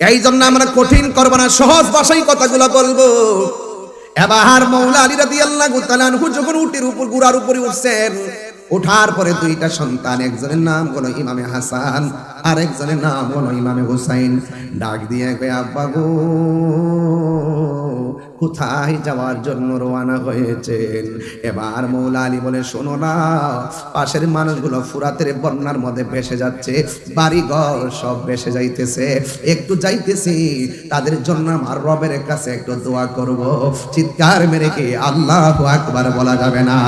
এই জন্য আমরা কঠিন করব না, সহজ ভাষায় কথাগুলো বলব। এবার মৌলা আলী রাদিয়াল্লাহু গুতালানহু যখন উটের উপর, গুড়ার উপরে উঠছেন ওঠার পরে দুইটা সন্তান, একজনের নাম হলো ইমামে হাসান আর একজনের নাম হলো ইমামে হুসাইন। ডাক দিয়ে আব্বা গো, কোথায় যাওয়ার জন্য রওনা হয়েছেন? এবার মৌলা আলী বলে, শোনো না, পাশের মানুষগুলো ফুরাতের বন্যার মধ্যে ভেসে যাচ্ছে বাড়ি ঘর সব ভেসে যাইতেছে। একটু যাইতেছি, তাদের জন্য আমার রবের কাছে একটু দোয়া করব। চিৎকার মেরে কি আল্লাহ আকবার বলা যাবে না।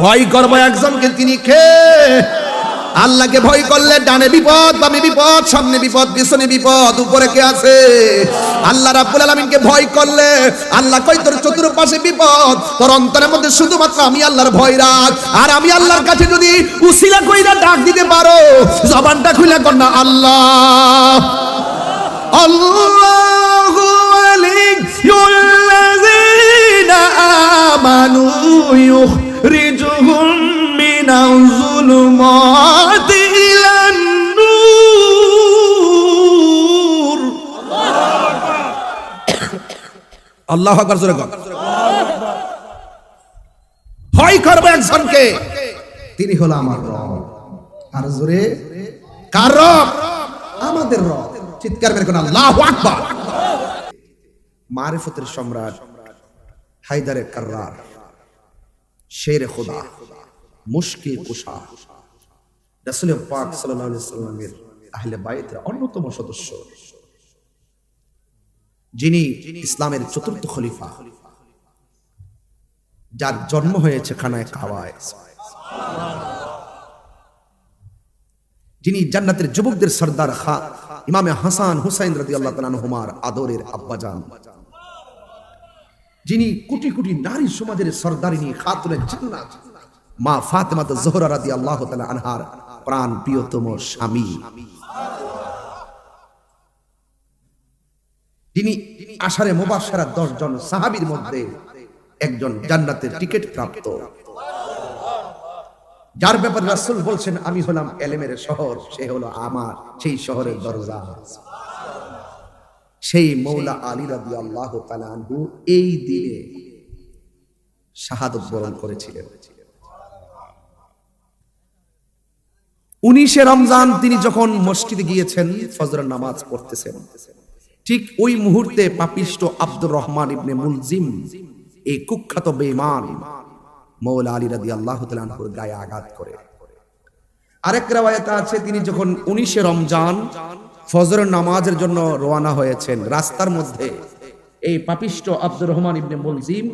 ভয় করব একজনকে তিনি খেয়ে আল্লাহকে ভয় করলে ডানে বিপদ, বামে বিপদ, সামনে বিপদ, পিছনে বিপদ, উপরে কে আছে? আল্লাহ রাব্বুল আলামিনকে ভয় করলে আল্লাহ কই তোর চতুর্পাশে বিপদ, তোর অন্তরের মধ্যে শুধুমাত্র আমি আল্লাহর ভয় রাখ আর আমি আল্লাহর কাছে যদি উসিলা কইরা ডাক দিতে পারো। জবানটা খুলে কর না, আল্লাহ। আল্লাহু ওয়ালিয়ুল্লাযীনা আমানু ইউখরিজুহুম মিনাল কর তিনি হলো আমার রব। আর জোরে, কার রব? আমাদের রব। চিৎকার কোন, আল্লাহু আকবার। মারিফতের সম্রাট হায়দারে কার্রার শের খোদা মুশকিল কুশা রাসূল পাক সাল্লামের আহলে বাইতের অন্যতম সদস্য। যিনি ইসলামের চতুর্থ খলিফা। যার জন্ম হয়েছে খানায় যিনি জান্নাতের যুবকদের সর্দার খা, ইমামে হাসান হুসাইন রাদি আল্লাহ হুমার আদরের আব্বাজান। যিনি কোটি কোটি নারী সমাজের সর্দারিনী খাতুনের জান্নাত। মা ফাতেমা জোহরা রাদি আল্লাহ আনহার প্রাণ প্রিয়তম স্বামী। তিনি আষাঢ়ে মুবাশশারা দশ জন সাহাবীর মধ্যে একজন জান্নাতের টিকিট প্রাপ্ত। যার ব্যাপারে রাসুল বলছেন, আমি হলাম এলেমের শহর, সে হলো আমার, সেই শহরের দরজা। সেই মৌলা আলী রাদি আল্লাহ আনহু এই দিনে শাহাদত বরণ করেছিলেন। উনিশে রমজান তিনি যখন মসজিদে গিয়েছেন ফজর নামাজ পড়তেছেন। ঠিক ওই মুহূর্তে পাপিষ্ট আব্দুর রহমান ইবনে মুলজিম, এই কুখ্যাত বেঈমান মৌলা আলী রাদি আল্লাহ গায়ে আঘাত করে। আরেক রেওয়ায়তে আছে, তিনি যখন উনিশে রমজান ফজর নামাজের জন্য রওনা হয়েছেন, রাস্তার মধ্যে এই পাপিষ্ট আব্দুর রহমান ইবনে মুলজিম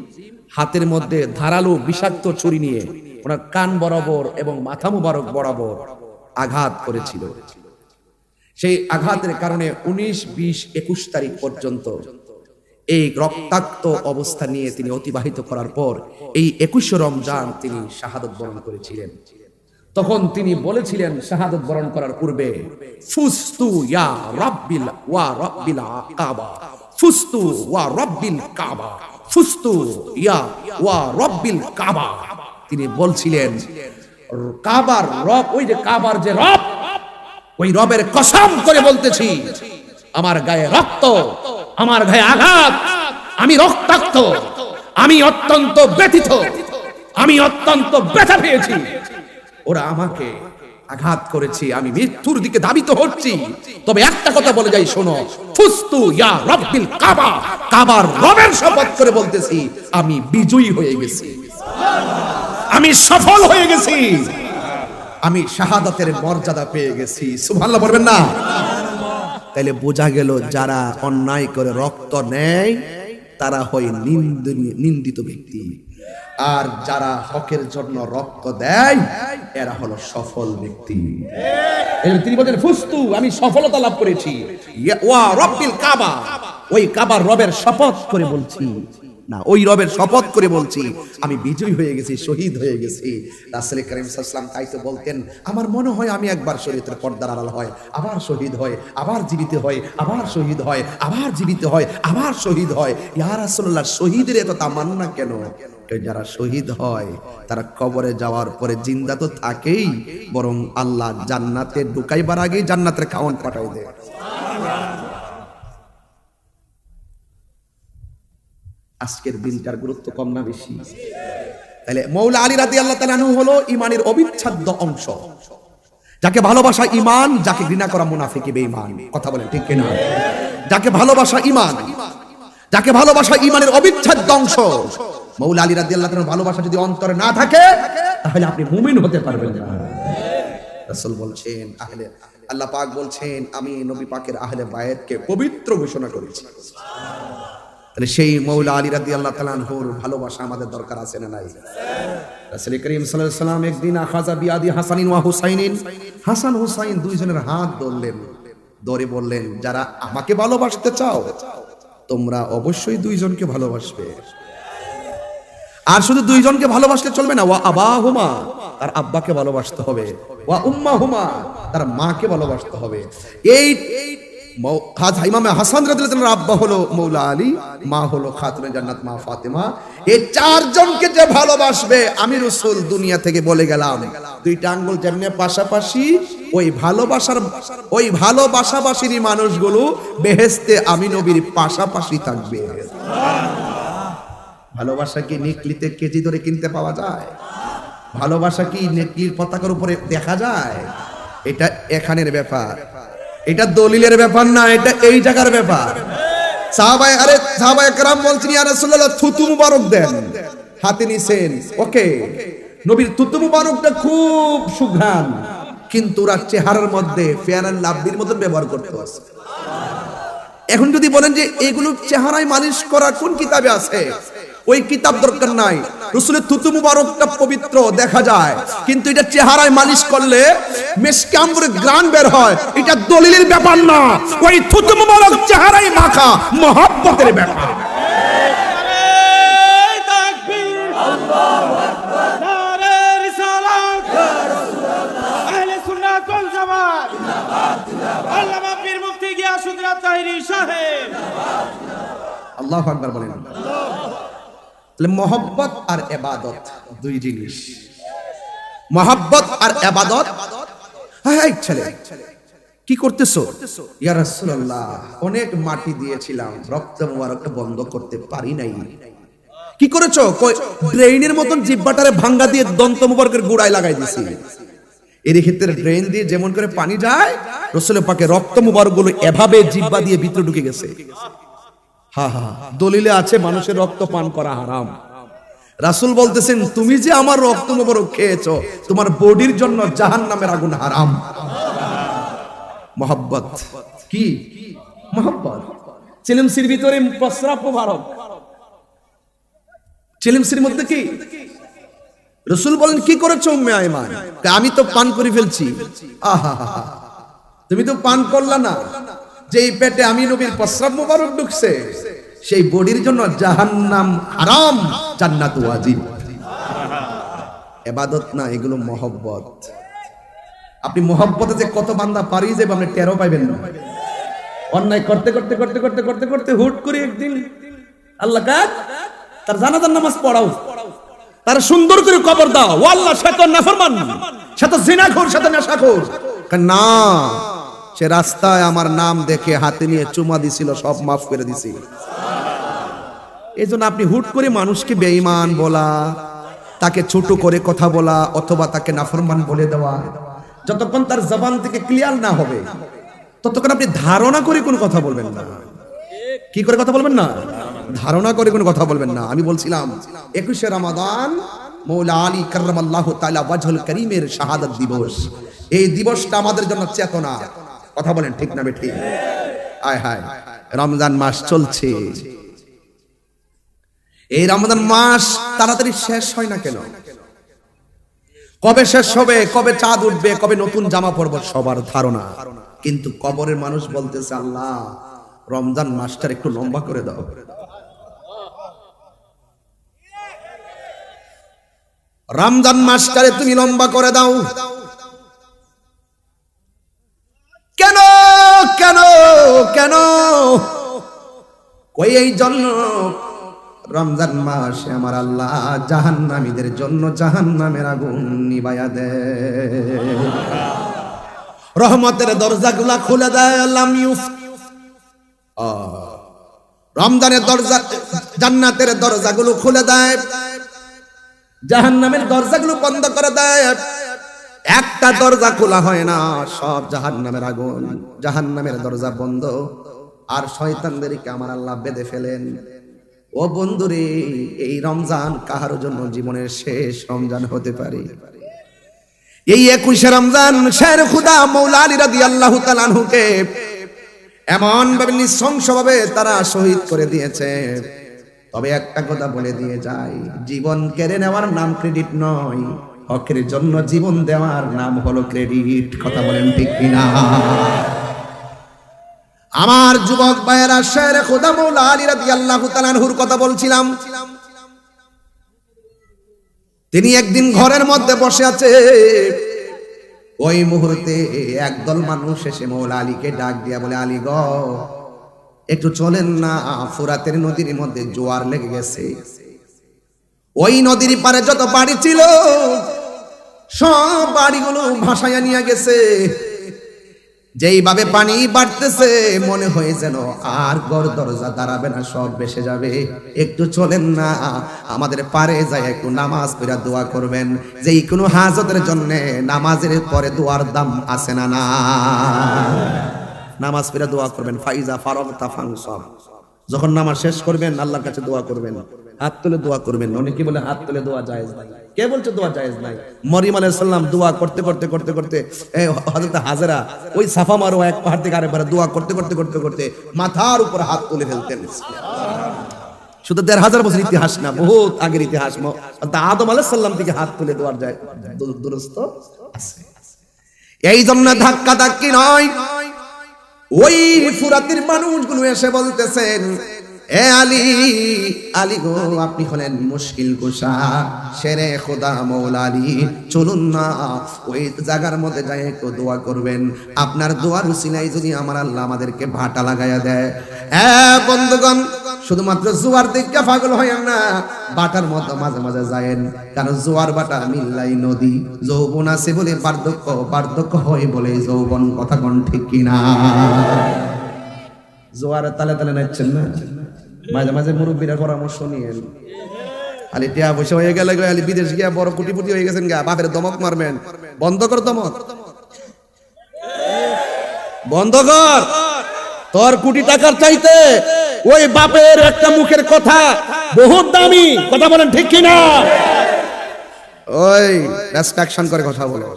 হাতের মধ্যে ধারালো বিষাক্ত ছুরি নিয়ে, ওনার কান বরাবর এবং মাথা মুবারক বরাবর আঘাত করেছিল। সেই আঘাতের কারণে উনিশ, বিশ, একুশ তারিখ পর্যন্ত এই রক্তাক্ত অবস্থা নিয়ে তিনি অতিবাহিত করার পর এই একুশ রমজান তিনি শাহাদত বরণ করেছিলেন। তখন তিনি বলেছিলেন, শাহাদত বরণ করার পূর্বে, ফুস্তু ইয়া রাব্বিল ওয়া রাব্বিল কাবা ফুস্তু ওয়া রাব্বিল কাবা, ফুস্তু ইয়া ওয়া রাব্বিল কাবা। তিনি বলছিলেন কাবার রব, ওই যে কাবার যে রব, ওই রবের কসম করে বলতেছি, আমার গায়ে রক্ত, আমার গায়ে আঘাত, আমি রক্তাক্ত, আমি অত্যন্ত ব্যথিত, আমি অত্যন্ত ব্যথা পেয়েছি। ওরা আমাকে আঘাত করেছি, আমি মৃত্যুর দিকে দাবিত হচ্ছি। তবে একটা কথা বলে যাই, শোনো, ফুস্তু ইয়া রব্বিল কাবা, কাবার রবের শপথ করে বলতেছি, আমি বিজয়ী হয়ে গেছি। আমি সফল হয়ে গেছি। আমি শাহাদাতের মর্যাদা পেয়ে গেছি। সুবহানাল্লাহ বলবেন না? তাইলে বোঝা গেল যারা অন্যায় করে রক্ত নেয়, তারা হয় নিন্দিত ব্যক্তি। আর যারা হকের জন্য রক্ত দেয়, এরা হলো সফল ব্যক্তি। তিনি বলেন ফুস্তু, আমি সফলতা লাভ করেছি। ওয়া রব্বিল কাবা। ওই কাবার রবের শপথ করে বলছি। না, ওই রবের শপথ করে বলছি, আমি বিজয়ী হয়ে গেছি, শহীদ হয়ে গেছি। রাসেল করিম সাল্লাম তাই তো বলতেন, আমার মনে হয় আমি একবার শরীরের পর্দার আড়াল হয়, আবার শহীদ হয়, আবার জীবিত হয়, আবার শহীদ হয়, আবার জীবিত হয়, আবার শহীদ হয়। ইয়া রাসূলুল্লাহ, শহীদের এত তামান্না কেন? যারা শহীদ হয়, তারা কবরে যাওয়ার পরে জিন্দা তো থাকেই, বরং আল্লাহ জান্নাতে ঢুকাইবার আগেই জান্নাতের খাওয়ান পাঠাই দেয়। আজকের দিনটার গুরুত্ব কম না বেশি? তাহলে মৌলা আলী রাদি আল্লাহ তালানু হলো ইমানের অবিচ্ছেদ্য অংশ। যাকে ভালোবাসা ইমান যাকে ঘৃণা করা মুনাফিকি বেঈমান। কথা বলেন ঠিক কিনা? যাকে ভালোবাসা ইমান যাকে ভালোবাসা ইমানের অবিচ্ছেদ্য অংশ। মৌলা আলী রাদি আল্লাহ ভালোবাসা যদি অন্তরে না থাকে, তাহলে আপনি মুমিন হতে পারবেন না। রাসূল বলছেন, আহলে আল্লাহ পাক বলছেন, আমি নবী পাকের আহলে বায়াতকে পবিত্র ঘোষণা করেছি। তাহলে সেই মৌলা আলী রাদি আল্লাহ তালানহুর ভালোবাসা আমাদের দরকার আছে না নাই? করিম সাল্লাম একদিন আখাজা বিয়াদি হাসানিন ওয়া হুসাইনিন, হাসান হুসাইন দুইজনের হাত ধরলেন, ধরে বললেন, যারা আমাকে ভালোবাসতে চাও, তোমরা অবশ্যই দুইজনকে ভালোবাসবে। আর শুধু দুইজনকে ভালোবাসলে চলবে না, ওয়া আবা হুমা তার আব্বাকে ভালোবাসতে হবে, ওয়া উম্মা হুমা তার মাকে ভালোবাসতে হবে। এই হাসান হলো মৌলা মা হলো মা ফাতেমা। চারজনকে যে ভালোবাসবে, আমি দুনিয়া থেকে বলে গেলাম। দুইটা আঙ্গুল পাশাপাশি, ওই ভালোবাসার, ওই মানুষগুলো বেহেস্তে আমি নবীর পাশাপাশি থাকবে। ভালোবাসা কি নিকলিতে কেজি ধরে কিনতে পাওয়া যায়? ভালোবাসা কি নেকলির পতাকার উপরে দেখা যায়? এটা এখানের ব্যাপার। এটা দলিলের ব্যাপার না এটা এই জায়গার ব্যাপার সাহাবাই আরে সাহাবাই کرام বলছেন ইয়া রাসূলুল্লাহ থুতু মুবারক দেন হাতে নিছেন ওকে নবীর থুতু মুবারকটা খুব সুঘ্রাণ কিন্তু ওরা চেহারার মধ্যে ফেয়ার অ্যান্ড লাভলির মতন ব্যবহার করতে আছে এখন যদি বলেন যে এগুলো চেহারায় মালিশ করা কোন কিতাবে আছে ওই কিতাব দরকার নাই। রসুলের থুতু মুবারকটা পবিত্র, দেখা যায়। কিন্তু এটা চেহারায় মালিশ করলে মেসকাম্বরে গ্রান বের হয়। এটা দলিলের ব্যাপার না। ওই থুতু মুবারক চেহারায় মাখা মহাব্বতের ব্যাপার। আল্লাহ আকবার বলেন। মহব্বত আর এবাদত দুই জিনিস। মহব্বত আর এবাদত? হ্যাঁ হ্যাঁ, ছেলে কি করতেছো? ইয়া রাসূলুল্লাহ অনেক মাটি দিয়েছিলাম রক্ত মুবারকটা বন্ধ করতে পারি নাই। কি করেছ? কই ড্রেইনের মতন জিব্বাটারে ভাঙ্গা দিয়ে দন্ত মুবারকের গুড়ায় লাগাই দিছি। এর ক্ষেত্রে ড্রেন দিয়ে যেমন করে পানি যায় রসুলের পাকে রক্ত মুবারকগুলো এভাবে জিব্বা দিয়ে ভিতরে ঢুকে গেছে। হা হা দলিলে আছে মানুষের রক্ত পান করা হারাম। রাসূল বলতেছেন, তুমি যে আমার রক্ত মুবারক খেয়েছ, তোমার বডির জন্য জাহান নামের আগুন হারাম। মোহাব্বত। কি? মোহাব্বত। চিলিমসির ভিতরে প্রস্রাব মুবারক। চিলিমসির মধ্যে কি? রসুল বলেন, কি করেছ উম্মে আইমান তা আমি তো পান করে ফেলছি। আহা। তুমি তো পান করলা না। যে এই পেটে আমি নবীর প্রস্রাব মুবারক ঢুকছে, সেই বডির জন্য জাহান্নাম হারাম, জান্নাত ওয়াজিব। এবাদত না, এগুলো মহব্বত। আপনি মহব্বতে যে কত বান্দা পারিয়ে যাবে, আপনি টেরও পাইবেন না। অন্যায় করতে করতে করতে করতে করতে করতে হুট করে একদিন আল্লাহ কাক, তার জানাজার নামাজ পড়াও। তার সুন্দর করে কবর দাও। আল্লাহ, সে তো নাফরমান। সে তো জিনাখোর, সে তো নেশাখোর। না সে রাস্তায় আমার নাম দেখে হাতে নিয়ে চুমা দিছিল, সব মাফ করে দিছি। এই আপনি হুট করে মানুষকে বেঈমান বলা, তাকে ছোট করে কথা বলা, অথবা তাকে নাফরমান বলে দেওয়া, যতক্ষণ তার জবান থেকে ক্লিয়ার না হবে, ততক্ষণ আপনি ধারণা করে কোনো কথা বলবেন না। কি করে কথা বলবেন না? ধারণা করে কোনো কথা বলবেন না। আমি বলছিলাম, একুশে রমাদান মৌলা আলী কার্রাম আল্লাহ তালা ওয়াজহুল করিমের শাহাদাত দিবস। এই দিবসটা আমাদের জন্য চেতনা। কথা বলেন, ঠিক না বেঠি আয় হায়, রমজান মাস চলছে। এই রমজান মাস তাড়াতাড়ি শেষ হয় না কেন? কবে শেষ হবে, কবে চাঁদ উঠবে, কবে নতুন জামা পরব, সবার ধারণা। কিন্তু কবরের মানুষ বলতেছে, আল্লাহ, রমজান মাসটার একটু লম্বা করে দাও। রমজান মাসটারে তুমি লম্বা করে দাও। কেন কই এই জন্য? রমজান মাসে আমার আল্লাহ জাহান্নামীদের জন্য জাহান্নামের আগুন নিবায়া দেয় রহমতের দরজাগুলা খুলে দেয় ইউফ রমজানের দরজা, জান্নাতের দরজাগুলো খুলে দেয়। জাহান্নামের দরজাগুলো বন্ধ করে দেয়। একটা দরজা খোলা হয় না, সব জাহান্নামের আগুন, জাহান্নামের দরজা বন্ধ। আর শয়তানদেরকে আমার আল্লাহ বেঁধে ফেলেন। ও বন্ধুরে, এই রমজান কাহার জন্য জীবনের শেষ রমজান হতে পারে? এই একুশে রমজান শের খুদা মৌলা আলী রাদি আল্লাহ তালানহুকে এমন ভাবে নৃশংস ভাবে তারা শহীদ করে দিয়েছে। তবে একটা কথা বলে দিয়ে যায় জীবন কেড়ে নেওয়ার নাম ক্রেডিট নয়। হকের জন্য জীবন দেওয়ার নাম হলো ক্রেডিট, কথা বলেন ঠিক কিনা? আমার যুবক ভাইয়েরা, শের খোদা মৌলা আলী রাদি আল্লাহ তালানহুর কথা বলছিলাম। তিনি একদিন ঘরের মধ্যে বসে আছে। ওই মুহূর্তে একদল মানুষ এসে মৌলা আলীকে ডাক দিয়া বলে, আলী গ, একটু চলেন না, ফুরাতের নদীর মধ্যে জোয়ার লেগে গেছে। ওই নদীর পারে যত বাড়ি ছিল, সব বাড়িগুলো ভাসাইয়া নিয়ে গেছে। যেইভাবে পানি বাড়তেছে, মনে হয় যেন আর গড় দরজা দাঁড়াবে না, সব বেসে যাবে। একটু চলেন না, আমাদের পারে যায় একটু নামাজ পড়া দোয়া করবেন। যে কোনো হাজতের জন্য নামাজের পরে দোয়ার দাম আছে না না? নামাজ পড়া দোয়া করবেন, ফাইজা ফারগ তাফাং সব যখন নামাজ শেষ করবেন, আল্লাহর কাছে দোয়া করবেন। হাত তুলে দোয়া করবেন। অনেকে বলে, হাত তুলে দোয়া জায়েজ নাই? কে বলছে দোয়া জায়েজ নাই? মরিম আলাইহিস সালাম দোয়া করতে করতে করতে করতে হযরত হাজরা ওই সাফা মারো এক পাহাড় থেকে আরেকবার দোয়া করতে করতে করতে করতে মাথার উপর হাত তুলে ফেলতেন। শুধু দেড় হাজার বছর ইতিহাস না, বহুত আগের ইতিহাস আদম আলাইহিস সালাম থেকে হাত তুলে দেওয়ার যায় দুরস্ত আছে। এই জন্য ধাক্কা ধাক্কি নয়। ওই ফুরাতির মানুষগুলো এসে বলতেছেন এ আলী আলী গো, আপনি হলেন মুশকিল কুশা শেরে খোদা আলী, চলুন না, ওই জায়গার মধ্যে যাই, একটু দোয়া করবেন। আপনার দোয়ার উসিলাই যদি আমার আল্লাহ আমাদেরকে ভাটা লাগাইয়া দেয়। হ্যাঁ বন্ধুগণ, শুধুমাত্র জোয়ার দিকে পাগল হয় না, বাটার মতো মাঝে মাঝে যায়েন। কারণ জোয়ার বাটা মিল্লাই নদী। যৌবন আছে বলে বার্ধক্য বার্ধক্য হয় বলে যৌবন কথা কোন ঠিক কিনা? জোয়ার তালে তালে নাচছেন না? মাঝে মাঝে মুরব্বীরা পরামর্শ নিয়েন। আলি টিয়া পয়সা হয়ে গেলে আলি বিদেশ গিয়া বড় কোটিপতি হয়ে গেছেন গা, বাপের দমক মারবেন। বন্ধ কর দমক। বন্ধ কর। তোর কোটি টাকার চাইতে ওই বাপের একটা মুখের কথা বহুত দামি। কথা বলেন ঠিক কিনা? ওই রেস্ট্রাকশন করে কথা বলো।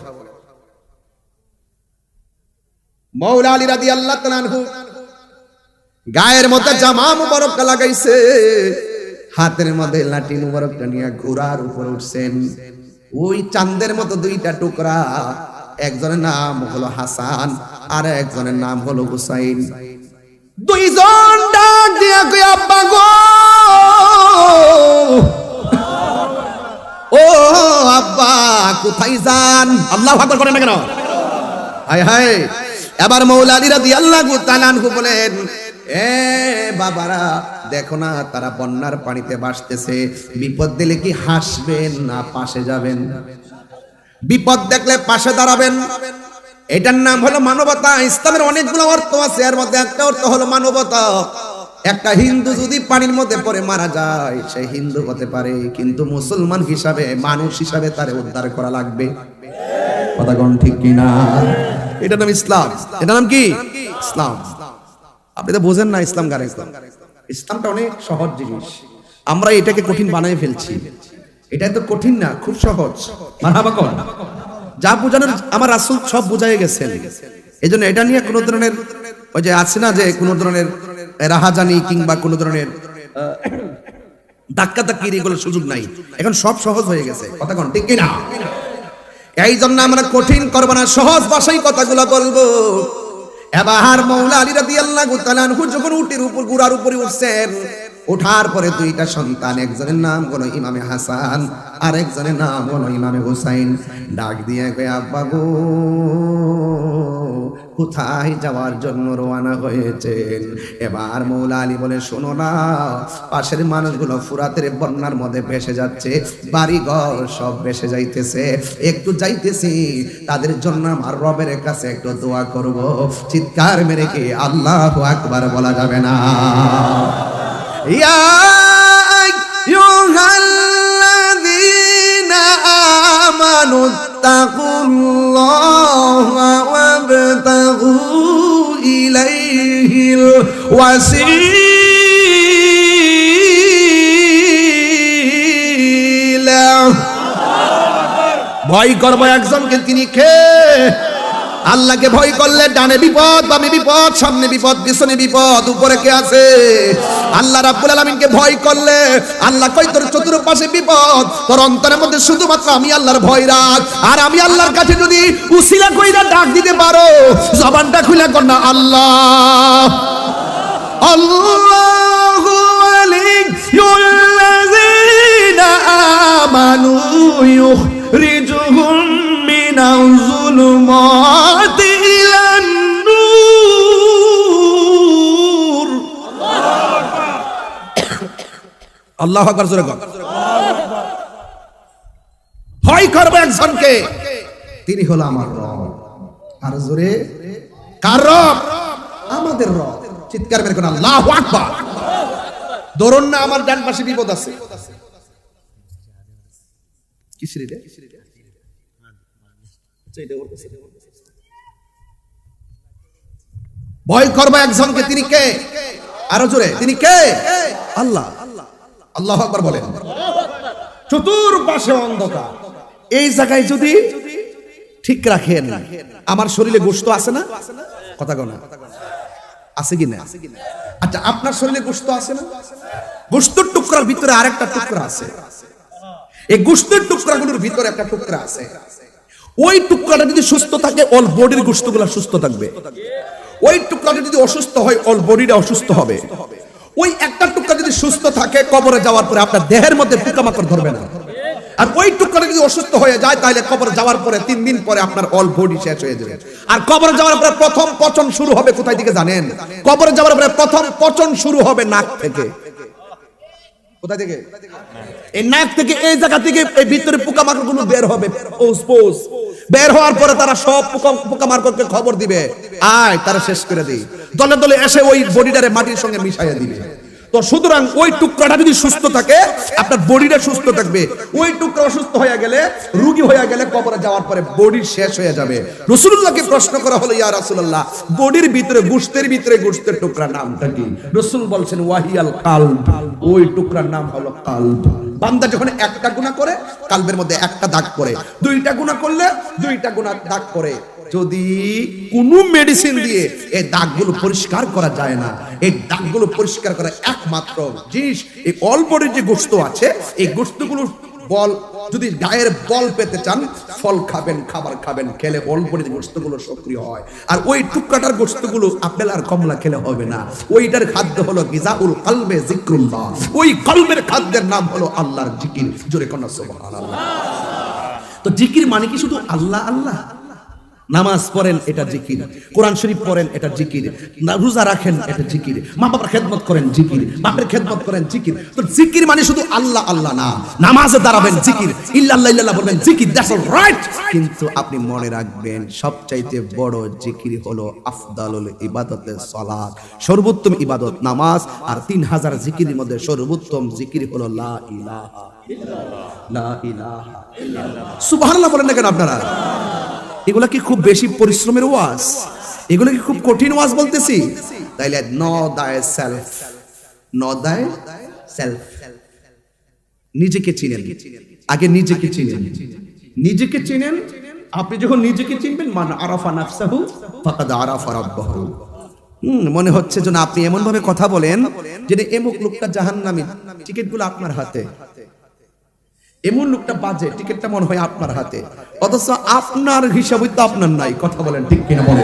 মৌলা আলী রাদি আল্লাহ তালানহু গায়ের মধ্যে জামা মুবারক লাগাইছে। হাতের মধ্যে লাঠি মুবারকটা নিয়ে ঘোড়ার উপর উঠছেন। ওই চাঁদের মতো দুইটা টুকরা একজনের নাম হলো হাসান আর একজনের নাম হলো হুসাইন। দুইজন ডাক দিয়া কই আব্বা গো! ও আব্বা কোথায় যান? আল্লাহ আকবার করেন না কেন? হায় হায়। এবার মৌলানি রাদি আল্লাহ তালানহু বলেন এ বাবারা, দেখো না, তারা বন্যার পানিতে ভাসতেছে। বিপদ দিলে কি হাসবেন না পাশে যাবেন? বিপদ দেখলে পাশে দাঁড়াবেন। এটার নাম হলো মানবতা। ইসলামের অনেকগুলো অর্থ আছে, এর মধ্যে একটা অর্থ হলো মানবতা। একটা হিন্দু যদি পানির মধ্যে পড়ে মারা যায়, সে হিন্দু হতে পারে। কিন্তু মুসলমান হিসাবে, মানুষ হিসাবে তারে উদ্ধার করা লাগবে। কথা ঠিক কিনা? এটার নাম ইসলাম। এটার নাম কি? ইসলাম। আপনি তো বোঝেন না ইসলাম কার ইসলাম ইসলামটা অনেক সহজ জিনিস। আমরা এটাকে কঠিন বানিয়ে ফেলছি। এটা তো কঠিন না, খুব সহজ। যা বোঝানোর, আমার রাসূল সব বুঝাই গেছেন। এই জন্য এটা নিয়ে কোনো ধরনের, ওই যে আছে না যে কোনো ধরনের রাহাজানি কিংবা কোনো ধরনের ধাক্কা ধাক্কির এগুলোর সুযোগ নাই। এখন সব সহজ হয়ে গেছে। কথা কোন, ঠিক কিনা? এই জন্য আমরা কঠিন করব না, সহজ ভাষায় কথাগুলো বলব। এবার মৌলা আলী রাদি আল্লাহ যখন উটির উপর গুড়ার উপরে উঠছেন, উঠার পরে দুইটা সন্তান, একজনের নাম হলো ইমামে হাসান আর একজনের নাম হলো ইমামে হুসাইন। ডাক দিয়ে আব্বা গো কোথায় যাওয়ার জন্য রওনা হয়েছেন? এবার মৌলা আলী বলে, শোনো না, পাশের মানুষগুলো ফুরাতের বন্যার মধ্যে ভেসে যাচ্ছে বাড়ি ঘর সব ভেসে যাইতেছে। একটু যাইতেছি, তাদের জন্য আমার রবের কাছে একটু দোয়া করব। চিৎকার মেরে কি আল্লাহ আকবার বলা যাবে না? ইয়া আইয়ুহাল্লাযীনা আমানু তাকুল্লাহা وابتغوا إليه الوسيلة. ভয় করব একজনকে তিনি কে? আল্লাহকে ভয় করলে ডানে বিপদ, বামে বিপদ, সামনে বিপদ, পিছনে বিপদ, উপরে কে আছে? আল্লাহ রাব্বুল আলামিনকে ভয় করলে আল্লাহ কই তোর চতুর্পাশে বিপদ, তোর অন্তরের মধ্যে শুধুমাত্র আমি আল্লাহর ভয় রাখ আর আমি আল্লাহর কাছে যদি উসিলা কইরা ডাক দিতে পারো। জবানটা খুলে কর না, আল্লাহ। আল্লাহু ওয়ালিয়ুল্লাযীনা আমানু ইউখরিজুহুম মিনাল ভয় করবে একজনকে। তিনি হলো আমার রব। আর জোরে, কার রব? আমাদের রব। চিৎকার বের করে আল্লাহু আকবার। ধরুন না আমার ডান পাশে বিপদ আছে। কিসের এটা? ভয় করবে একজনকে, তিনি কে? আরও জোরে, তিনি কে? আল্লাহ। আল্লাহ আকবার বলেন। চতুর্পাশে অন্ধকার। এই জায়গায় যদি ঠিক রাখেন, আমার শরীরে গোস্ত আছে না? কথা কনা আছে কি না? আচ্ছা আপনার শরীরে গোস্ত আছে না? গোস্তর টুকরার ভিতরে আরেকটা টুকরা আছে। এই গোস্তের টুকরাগুলোর ভিতরে একটা টুকরা আছে। ওই টুকরাটা যদি সুস্থ থাকে অল বডির গোস্তগুলো সুস্থ থাকবে। ওই টুকরাটা যদি অসুস্থ হয় অল বডিটা অসুস্থ হবে। ওই একটা টুকরা যদি সুস্থ থাকে, কবরে যাওয়ার পরে আপনার দেহের মধ্যে পোকামাকড় ধরবে না। আর ওই টুকরাটা যদি অসুস্থ হয়ে যায়, তাহলে কবরে যাওয়ার পরে, তিন দিন পরে আপনার অল বডি শেষ হয়ে যাবে। আর কবরে যাওয়ার পরে প্রথম পচন শুরু হবে কোথায় থেকে জানেন? কবরে যাওয়ার পরে প্রথম পচন শুরু হবে নাক থেকে। কোথায় থেকে? এই নাক থেকে, এই জায়গা থেকে এই ভিতরে পোকামাকড়গুলো বের হবে। পোস পোস। বের হওয়ার পরে তারা সব পোকা পোকামাকড়কে খবর দিবে। আয়, তারা শেষ করে দেই দলে দলে এসে ওই বডিটারে মাটির সঙ্গে মিশাইয়া দিবে। তো সুতরাং ওই টুকরাটা যদি সুস্থ থাকে, আপনার বডিটা সুস্থ থাকবে। ওই টুকরা অসুস্থ হয়ে গেলে, রুগী হয়ে গেলে কবরে যাওয়ার পরে বডি শেষ হয়ে যাবে। রসুল্লাহকে প্রশ্ন করা হলো, ইয়া রাসূলুল্লাহ, বডির ভিতরে, গুস্তের ভিতরে গুস্তের টুকরা নামটা কি? রসুল বলছেন, ওয়াহিয়াল কালব। ওই টুকরার নাম হলো কালব। বান্দা যখন একটা গুণা করে, কালবের মধ্যে একটা দাগ করে দুইটা গুণা করলে দুইটা গুণা দাগ করে যদি কোনো মেডিসিন দিয়ে এই দাগগুলো পরিষ্কার করা যায় না, এই দাগগুলো পরিষ্কার করা একমাত্র জিনিস, এই অল্পের যে গোস্ত আছে, এই গোস্তগুলো বল যদি গায়ের বল পেতে চান, ফল খাবেন, খাবার খাবেন, খেলে বল করে গোস্তগুলো সক্রিয় হয়। আর ওই টুকরাটার গোস্তগুলো আপেল আর কমলা খেলে হবে না। ওইটার খাদ্য হলো গিজাউল কলবে জিক্রুল্লাহ। ওই কলবের খাদ্যের নাম হলো আল্লাহর জিকির। জোরে কন্যা, সুবহানাল্লাহ। তো জিকির মানে কি শুধু আল্লাহ আল্লাহ? নামাজ পড়েন এটা জিকির, কোরআন শরীফ পড়েন এটা জিকির রোজা রাখেন এটা জিকির মা বাবার খেদমত করেন জিকির, বাপের খেদমত করেন জিকির। তো জিকির মানে শুধু আল্লাহ আল্লাহ না, নামাজে দাঁড়াবেন জিকির ইল্লাল্লাহ ইল্লাল্লাহ বলবেন জিকির দ্যাটস অল রাইট কিন্তু আপনি মনে রাখবেন, সবচাইতে বড় জিকির হলো আফদালুল ইবাদতে সালাত, সর্বোত্তম ইবাদত নামাজ, আর তিন হাজার জিকিরের মধ্যে সর্বোত্তম জিকির হলো লা ইলাহা ইল্লাল্লাহ, লা ইলাহা ইল্লাল্লাহ। সুবহানাল্লাহ বলেন না কেন আপনারা? এগুলা কি খুব বেশি পরিশ্রমের ওয়াজ এগুলো কি খুব কঠিন ওয়াজ বলতেছি। তাইলে ন দায় সেলফ ন দায় সেলফ নিজেকে চিনেন, আগে নিজেকে চিনেন। নিজেকে চিনেন, আপনি যখন নিজেকে চিনবেন, মান আরাফা নাফসাহু ফাকাদ আরাফা রাব্বাহু। হুম, মনে হচ্ছে যেন আপনি এমন ভাবে কথা বলেন যে এমুক লোকটা জাহান্নামী, টিকিটগুলো আপনার হাতে। এমন লোকটা বাজে, টিকিটটা মনে হয় আপনার হাতে। অথচ আপনার হিসাবে তো আপনার নাই, কথা বলেন ঠিক কিনা বলেন।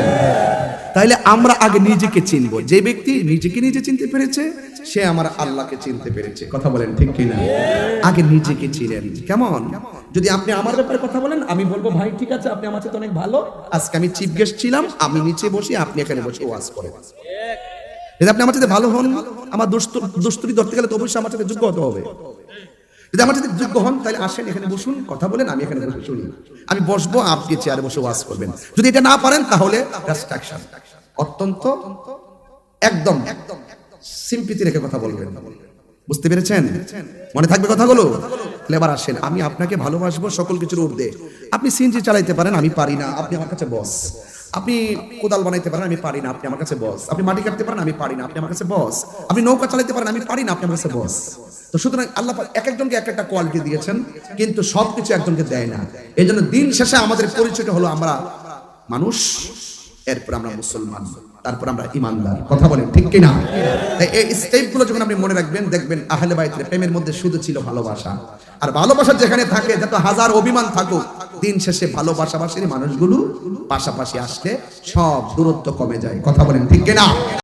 তাইলে আমরা আগে নিজেকে চিনবো। যে ব্যক্তি নিজেকে নিজে চিনতে পেরেছে, সে আমার আল্লাহকে চিনতে পেরেছে, কথা বলেন ঠিক কিনা? আগে নিজেকে চিনেন, কেমন? যদি আপনি আমার ব্যাপারে কথা বলেন, আমি বলব, ভাই, ঠিক আছে, আপনি আমার সাথে অনেক ভালো। আজকে আমি চিফ গেস্ট ছিলাম, আমি নিচে বসি, আপনি এখানে বসে ওয়াজ করেন। যদি আপনি আমার সাথে ভালো হন, আমার দুস্তু- দুস্তুরি ধরতে গেলে তো অবশ্যই আমার সাথে যোগ্য হতে হবে। যদি আমার যদি যোগ্য হন, তাহলে আসেন এখানে বসুন, কথা বলেন, আমি এখানে শুনি। আমি বসবো, আপনি চেয়ারে বসে ওয়াজ করবেন। যদি এটা না পারেন, তাহলে অত্যন্ত, একদম একদম সিম্পিতি রেখে কথা বলবেন। বুঝতে পেরেছেন? মনে থাকবে কথাগুলো? তাহলে এবার আসেন, আমি আপনাকে ভালোবাসবো সকল কিছুর ঊর্ধ্বে। আপনি সিএনজি চালাইতে পারেন, আমি পারি না, আপনি আমার কাছে বস। আপনি কোদাল বানাইতে পারেন, আমি পারি না, আপনি আমার কাছে বস। আপনি মাটি কাটতে পারেন, আমি পারি না, আপনি আমার কাছে বস। আপনি নৌকা চালাইতে পারেন, আমি পারি না, আপনি আমার কাছে বস। তো সুতরাং আল্লাহ এক একজনকে এক একটা কোয়ালিটি দিয়েছেন, কিন্তু সবকিছু একজনকে দেয় না। এই জন্য দিন শেষে আমাদের পরিচয়টা হলো আমরা মানুষ, এরপর আমরা মুসলমান, তারপর আমরা ইমানদার। কথা বলেন, ঠিক কিনা? এই স্টেপগুলো যখন আপনি মনে রাখবেন, দেখবেন আহলে বাইতের প্রেমের মধ্যে শুধু ছিল ভালোবাসা। আর ভালোবাসা যেখানে থাকে, যত হাজার অভিমান থাকুক দিন শেষে ভালোবাসাবাসীর মানুষগুলো পাশাপাশি আসলে সব দূরত্ব কমে যায়। কথা বলেন ঠিক কিনা?